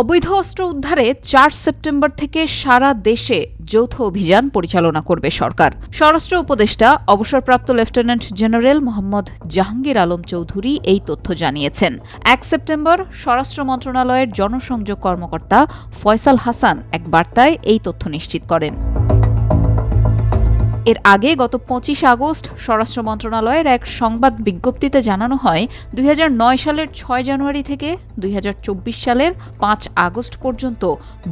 অবৈধ অস্ত্র উদ্ধারে চার সেপ্টেম্বর থেকে সারা দেশে যৌথ অভিযান পরিচালনা করবে সরকার। স্বরাষ্ট্র উপদেষ্টা, অবসরপ্রাপ্ত লেফটেন্যান্ট জেনারেল মোহাম্মদ জাহাঙ্গীর আলম চৌধুরী এই তথ্য জানিয়েছেন। এক সেপ্টেম্বর স্বরাষ্ট্র মন্ত্রণালয়ের জনসংযোগ কর্মকর্তা ফয়সাল হাসান এক বার্তায় এই তথ্য নিশ্চিত করেন। এর আগে গত পঁচিশ আগস্ট স্বরাষ্ট্র মন্ত্রণালয়ের এক সংবাদ বিজ্ঞপ্তিতে জানানো হয়, দুই হাজার নয় সালের ছয় জানুয়ারি থেকে দুই হাজার চব্বিশ সালের পাঁচ আগস্ট পর্যন্ত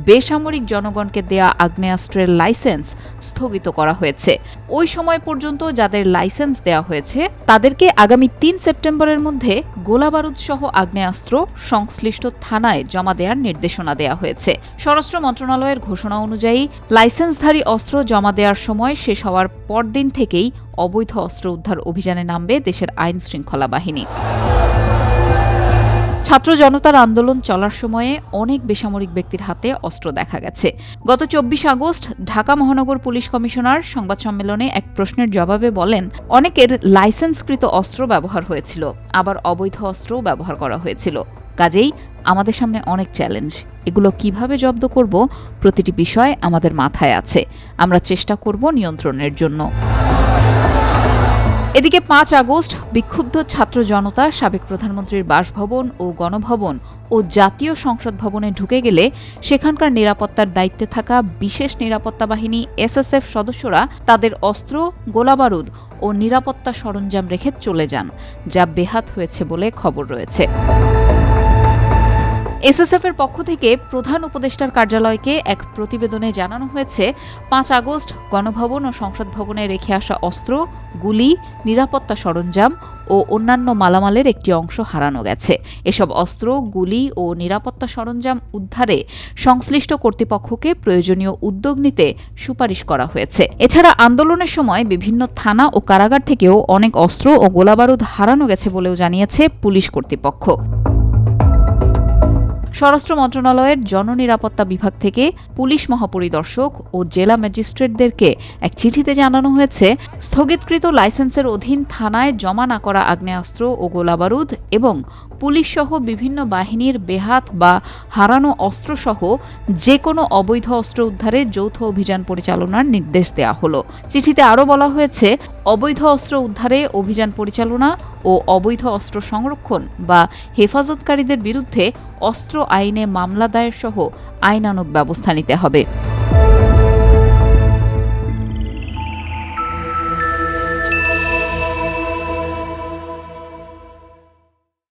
বেসামরিক জনগণকে দেয়া আগ্নেয়াস্ত্রের লাইসেন্স স্থগিত করা হয়েছে। ওই সময় পর্যন্ত যাদের লাইসেন্স দেওয়া হয়েছে, তাদেরকে আগামী তিন সেপ্টেম্বরের মধ্যে গোলাবারুদ সহ আগ্নেয়াস্ত্র সংশ্লিষ্ট থানায় জমা দেওয়ার নির্দেশনা দেওয়া হয়েছে। স্বরাষ্ট্র মন্ত্রণালয়ের ঘোষণা অনুযায়ী, লাইসেন্সধারী অস্ত্র জমা দেওয়ার সময় শেষ হওয়ার পরদিন থেকেই অবৈধ অস্ত্র উদ্ধার অভিযানে নামবে দেশের আইন শৃঙ্খলা বাহিনী। ছাত্র জনতার আন্দোলন চলার সময়ে অনেক বেসামরিক ব্যক্তির হাতে অস্ত্র দেখা গেছে। গত চব্বিশ আগস্ট ঢাকা মহানগর পুলিশ কমিশনার সংবাদ সম্মেলনে এক প্রশ্নের জবাবে বলেন, অনেকের লাইসেন্সকৃত অস্ত্র ব্যবহার হয়েছিল, আবার অবৈধ অস্ত্রও ব্যবহার করা হয়েছিল। কাজেই আমাদের সামনে অনেক চ্যালেঞ্জ এগুলো কীভাবে জব্দ করব প্রতিটি বিষয় আমাদের মাথায় আছে। আমরা চেষ্টা করব নিয়ন্ত্রণের জন্য। এদিকে পাঁচ আগস্ট, বিক্ষুব্ধ ছাত্র জনতা, সাবেক প্রধানমন্ত্রীর বাসভবন ও গণভবন ও জাতীয় সংসদ ভবনে ঢুকে গেলে সেখানকার নিরাপত্তার দায়িত্বে থাকা বিশেষ নিরাপত্তা বাহিনী, এসএসএফ সদস্যরা তাদের অস্ত্র, গোলাবারুদ ও নিরাপত্তা সরঞ্জাম রেখে চলে যান, যা বেহাত হয়েছে বলে খবর রয়েছে। এসএসএফ এর পক্ষ থেকে প্রধান উপদেষ্টার কার্যালয়কে এক প্রতিবেদনে জানানো হয়েছে, পাঁচ আগস্ট গণভবন ও সংসদ ভবনে রেখে আসা অস্ত্র, গুলি, নিরাপত্তা সরঞ্জাম ও অন্যান্য মালামালের একটি অংশ হারানো গেছে। এসব অস্ত্র, গুলি ও নিরাপত্তা সরঞ্জাম উদ্ধারে সংশ্লিষ্ট কর্তৃপক্ষকে প্রয়োজনীয় উদ্যোগ নিতে সুপারিশ করা হয়েছে। এছাড়া আন্দোলনের সময় বিভিন্ন থানা ও কারাগার থেকেও অনেক অস্ত্র ও গোলাবারুদ হারানো গেছে বলেও জানিয়েছে পুলিশ কর্তৃপক্ষ। স্বরাষ্ট্র মন্ত্রণালয়ের জননিরাপত্তা বিভাগ থেকে পুলিশ মহাপরিদর্শক ও জেলা ম্যাজিস্ট্রেটদেরকে এক চিঠিতে জানানো হয়েছে, স্থগিতকৃত লাইসেন্সের অধীন থানায় জমা না করা আগ্নেয়াস্ত্র ও গোলাবারুদ এবং পুলিশ সহ বিভিন্ন বাহিনীর বেহাত বা হারানো অস্ত্রসহ যে কোনো অবৈধ অস্ত্র উদ্ধারে যৌথ অভিযান পরিচালনার নির্দেশ দেওয়া হলো। চিঠিতে আরও বলা হয়েছে, অবৈধ অস্ত্র উদ্ধারে অভিযান পরিচালনা ও অবৈধ অস্ত্র সংরক্ষণ বা হেফাজতকারীদের বিরুদ্ধে অস্ত্র আইনে মামলা দায়ের সহ আইনানুগ ব্যবস্থা নিতে হবে।